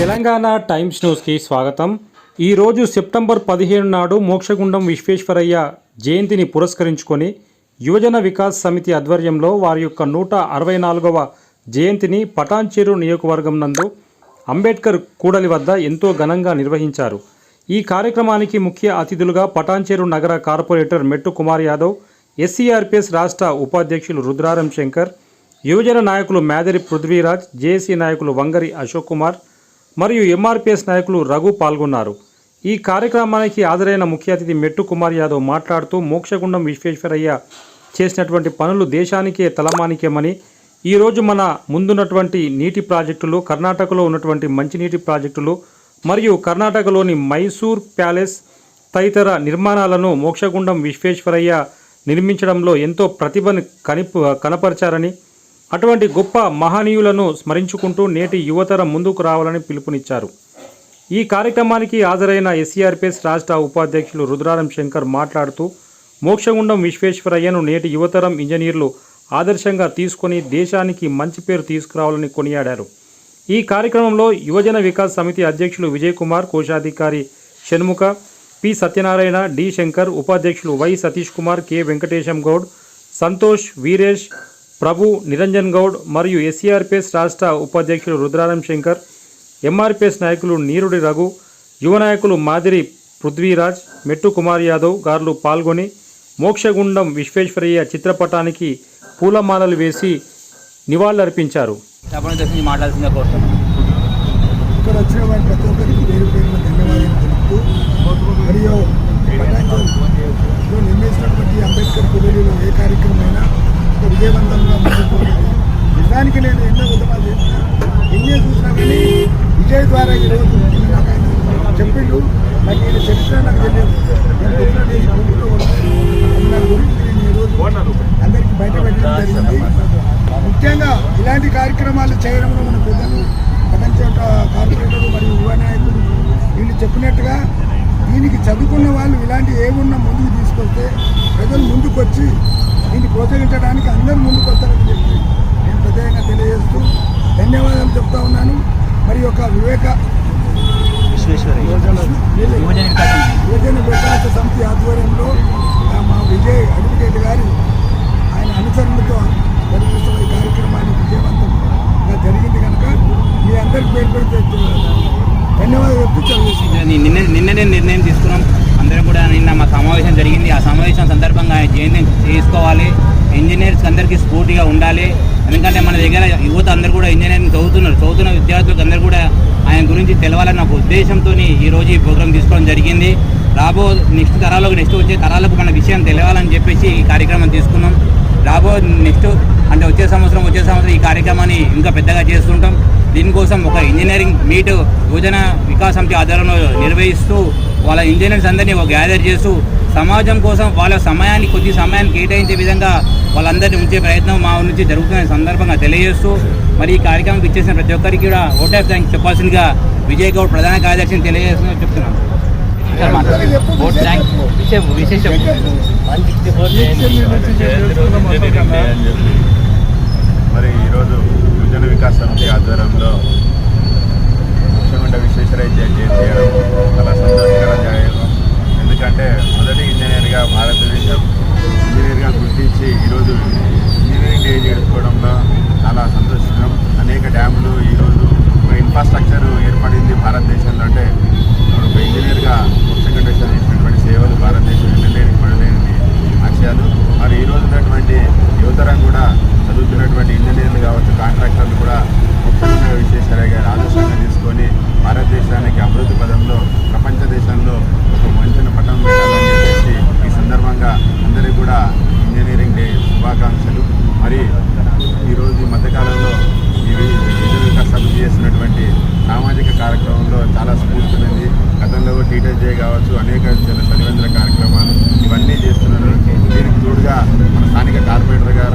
Telangana times న్యూస్కి స్వాగతం. ఈరోజు సెప్టెంబర్ పదిహేను నాడు మోక్షగుండం విశ్వేశ్వరయ్య జయంతిని పురస్కరించుకొని యువజన వికాస్ సమితి ఆధ్వర్యంలో వారి యొక్క నూట అరవై నాలుగవ జయంతిని పటాన్చేరు నియోజకవర్గం నందు అంబేద్కర్ కూడలి వద్ద ఎంతో ఘనంగా నిర్వహించారు. ఈ కార్యక్రమానికి ముఖ్య అతిథులుగా పటాన్చేరు నగర కార్పొరేటర్ మెట్టు కుమార్ యాదవ్ ఎస్సీఆర్పిఎస్ రాష్ట్ర ఉపాధ్యక్షులు రుద్రారం శంకర్ యువజన నాయకులు మేదరి పృథ్వీరాజ్ జేఏసీ నాయకులు వంగరి అశోక్ కుమార్ మరియు ఎంఆర్పిఎస్ నాయకులు రఘు పాల్గొన్నారు. ఈ కార్యక్రమానికి హాజరైన ముఖ్య అతిథి మెట్టు కుమార్ యాదవ్ మాట్లాడుతూ మోక్షగుండం విశ్వేశ్వరయ్య చేసినటువంటి పనులు దేశానికే తలమానికేమని ఈరోజు మన ముందున్నటువంటి నీటి ప్రాజెక్టులు కర్ణాటకలో ఉన్నటువంటి మంచినీటి ప్రాజెక్టులు మరియు కర్ణాటకలోని మైసూర్ ప్యాలెస్ తదితర నిర్మాణాలను మోక్షగుండం విశ్వేశ్వరయ్య నిర్మించడంలో ఎంతో ప్రతిభను కనిప కనపరిచారని అటువంటి గొప్ప మహనీయులను స్మరించుకుంటూ నేటి యువతరం ముందుకు రావాలని పిలుపునిచ్చారు. ఈ కార్యక్రమానికి హాజరైన ఎస్సీఆర్పిఎస్ రాష్ట్ర ఉపాధ్యక్షులు రుద్రారం శంకర్ మాట్లాడుతూ మోక్షగుండం విశ్వేశ్వరయ్యను నేటి యువతరం ఇంజనీర్లు ఆదర్శంగా తీసుకొని దేశానికి మంచి పేరు తీసుకురావాలని కొనియాడారు. ఈ కార్యక్రమంలో యువజన వికాస్ సమితి అధ్యక్షులు విజయ్ కుమార్ కోశాధికారి షణ్ముఖ పి సత్యనారాయణ డి శంకర్ ఉపాధ్యక్షులు వై సతీష్ కుమార్ కె వెంకటేశం గౌడ్ సంతోష్ వీరేష్ ప్రభు నిరంజన్ గౌడ్ మరియు ఎస్సీఆర్పిఎస్ రాష్ట్ర ఉపాధ్యక్షులు రుద్రారం శంకర్ ఎంఆర్పిఎస్ నాయకులు నీరుడి రఘు యువ నాయకులు మాదిరి పృథ్వీరాజ్ మెట్టు కుమార్ యాదవ్ గారులు పాల్గొని మోక్షగుండం విశ్వేశ్వరయ్య చిత్రపటానికి పూలమాలలు వేసి నివాళులర్పించారు. చెప్పడం కోసం మాట్లాడాల్సిందే కోరుతున్నాను ఇక్కడ వచ్చిన వారి ప్రతి ఒక్కరికి పేరు పేరున ధన్యవాదాలు తెలుపుతూ మరియు పటాన్లో నిర్మించినటువంటి అంబేద్కర్ కుటీరులో ఏ కార్యక్రమమైనా ఒక నిజానికి నేను ఎన్నో ఉద్యమాలు చేసిన ఎన్నో చూసినా కానీ విజయ్ ద్వారా ఈరోజు నాకు చెప్పిండు. నాకు ఈయన చరిత్ర నాకు తెలియదు. నేను గురించి నేను ఈరోజు అందరికీ బయట పెట్టడం జరిగింది. ముఖ్యంగా ఇలాంటి కార్యక్రమాలు చేయడంలో మన పెద్దలు ప్రపంచ కార్పొరేటర్లు మరియు యువ నాయకులు వీళ్ళు చెప్పినట్టుగా దీనికి చదువుకున్న వాళ్ళు ఇలాంటి ఏమున్నా ముందుకు తీసుకొస్తే ప్రజలు ముందుకు వచ్చి దీన్ని ప్రోత్సహించడానికి అందరూ ముందుకు వస్తారని చెప్పి నేను ప్రత్యేకంగా తెలియజేస్తూ ధన్యవాదాలు చెప్తా ఉన్నాను. మరి ఒక వివేక యువజన వికాసం సమితి. ఆధ్వర్యంలో మా విజయ్ అడ్వకేట్ గారి ఆయన అనుసరణతో జరిపిస్తున్న ఈ కార్యక్రమాన్ని విజయవంతంగా జరిగింది కనుక మీ అందరికి పేరు పెడితే ధన్యవాదాలు చెప్తూ చదివేస్తున్నాను ని- నిన్న నిన్ననే నిర్ణయం తీసుకున్నాం. అందరం కూడా నిన్న మా సమావేశం జరిగింది. ఆ సమావేశం సందర్భంగా ఆయన జయంతి చేసుకోవాలి. ఇంజనీర్స్ అందరికీ స్ఫూర్తిగా ఉండాలి. ఎందుకంటే మన దగ్గర యువత అందరూ కూడా ఇంజనీరింగ్ చదువుతున్నారు. చదువుతున్న విద్యార్థులకు అందరూ కూడా ఆయన గురించి తెలవాలన్న ఒక ఉద్దేశంతో ఈరోజు ఈ ప్రోగ్రాం తీసుకోవడం జరిగింది. రాబో నెక్స్ట్ తరాలకు నెక్స్ట్ వచ్చే తరాలకు మన విషయం తెలియాలని చెప్పేసి ఈ కార్యక్రమం తీసుకున్నాం. రాబో నెక్స్ట్ అంటే వచ్చే సంవత్సరం వచ్చే సంవత్సరం ఈ కార్యక్రమాన్ని ఇంకా పెద్దగా చేస్తుంటాం. దీనికోసం ఒక ఇంజనీరింగ్ మీట్ యువజన వికాస్ సమితి ఆధ్వర్యంలో నిర్వహిస్తూ వాళ్ళ ఇంజనీర్స్ అందరినీ ఒక గ్యాదర్ చేస్తూ సమాజం కోసం వాళ్ళ సమయాన్ని కొద్ది సమయాన్ని కేటాయించే విధంగా వాళ్ళందరినీ ఉంచే ప్రయత్నం మా నుంచి జరుగుతున్న సందర్భంగా తెలియజేస్తూ మరి ఈ కార్యక్రమం ఇచ్చేసిన ప్రతి ఒక్కరికి కూడా ఓట్ ఆఫ్ థ్యాంక్స్ చెప్పాల్సిందిగా విజయ్ గౌడ్ ప్రధాన కార్యదర్శిని తెలియజేస్తున్నా చెప్తున్నాను. విశేషం. మరి ఈరోజు యువజన వికాస్ సమితి ఆధ్వర్యంలో ముఖ్యమంత్రి విశ్వేశ్వరయ్య జయంతి చేయడం చాలా సంతోషకరం ఎందుకంటే మొదటి ఇంజనీర్గా భారతదేశం ఇంజనీర్గా గుర్తించి ఈరోజు ఇంజనీరింగ్ డే చేసుకోవడంలో చాలా సంతోషకరం. అనేక డ్యాములు ఈరోజు ఇన్ఫ్రాస్ట్రక్చర్ ఏర్పడింది భారతదేశంలో. అంటే ఇంజనీర్గా ముఖ్యంగా చేసినటువంటి సేవలు భారతదేశం ఎన్నలేని పడలేని ఆశయాలు. మరి ఈ ఉన్నటువంటి యువతరం కూడా చదువుతున్నటువంటి ఇంజనీర్లు కావచ్చు కాంట్రాక్టర్లు కూడా ముఖ్యంగా విశ్వేశ్వరయ్య గారి ఆదర్శంగా తీసుకొని భారతదేశానికి అభివృద్ధి పదంలో ప్రపంచ దేశంలో ఒక మంచిన పటం పెట్టాలని చెప్పేసి ఈ సందర్భంగా అందరికీ కూడా ఇంజనీరింగ్ డే శుభాకాంక్షలు. మరి ఈరోజు ఈ మధ్యకాలంలో ఈ విజయ సభ చేసినటువంటి సామాజిక కార్యక్రమంలో చాలా స్ఫూర్తినింది గతంలో టీచర్స్ డే కావచ్చు. అనేక జన చలివేంద్ర కార్యక్రమాలు ఇవన్నీ చేస్తున్నారు. దీనికి తోడుగా మన స్థానిక కార్పొరేటర్గా